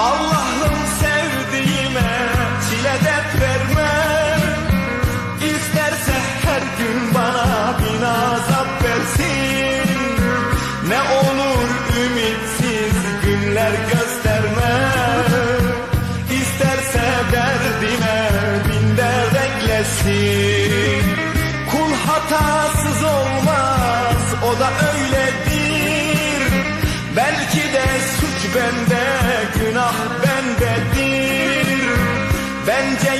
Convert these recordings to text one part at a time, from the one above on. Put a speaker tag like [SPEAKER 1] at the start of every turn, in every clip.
[SPEAKER 1] Allah'ım sevdiğime çile dert verme. İsterse her gün bana bin azap versin. Ne olur ümitsiz günler gösterme. İsterse derdime bin dert eklesin. Kul hatasız olmaz o da öyledir. Belki de suç bende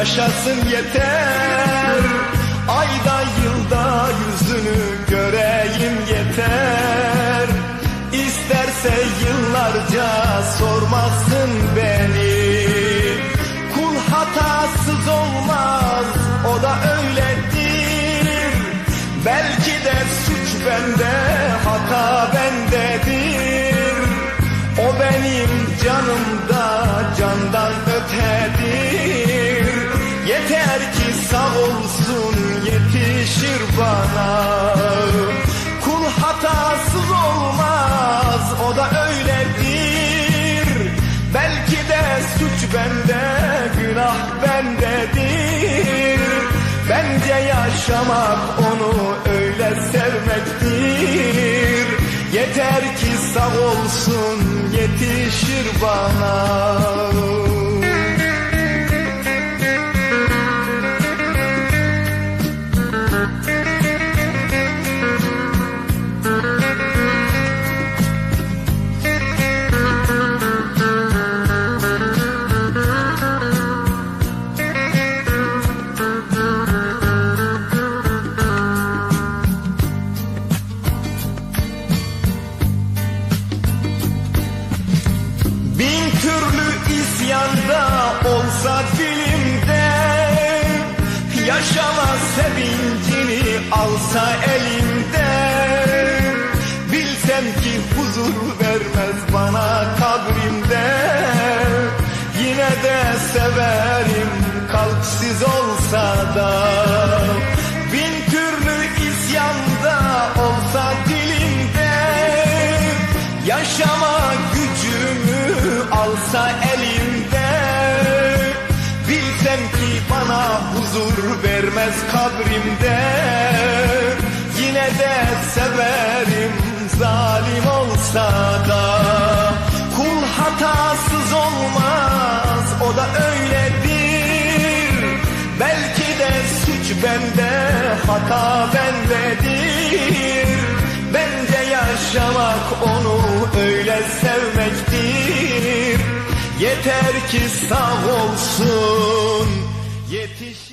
[SPEAKER 1] yaşasın yeter. Ayda yılda yüzünü göreyim yeter. İsterse yıllarca sormasın beni. Kul hatasız olmaz o da öyledir. Belki de suç bende hata bendedir. O benim canımda candan ötedir Ki sağ olsun yetişir bana. Kul hatasız olmaz o da öyledir. Belki de suç bende günah bendedir. Bence yaşamak onu öyle sevmektir. Yeter ki sağ olsun yetişir bana Yaşama sevincini alsa elimde Bilsem ki huzur vermez bana kabrimde. Yine de severim kalpsiz olsa da. Bin türlü isyanda olsa dilimde Yaşama gücümü alsa elimde Bilsem ki bana huzur vermez kabrimde. Yine de severim zalim olsa da. Kul hatasız olmaz o da öyledir. Belki de suç bende hata bendedir. Bence yaşamak onu öyle sevmektir Yeter ki sağ olsun. Yetiş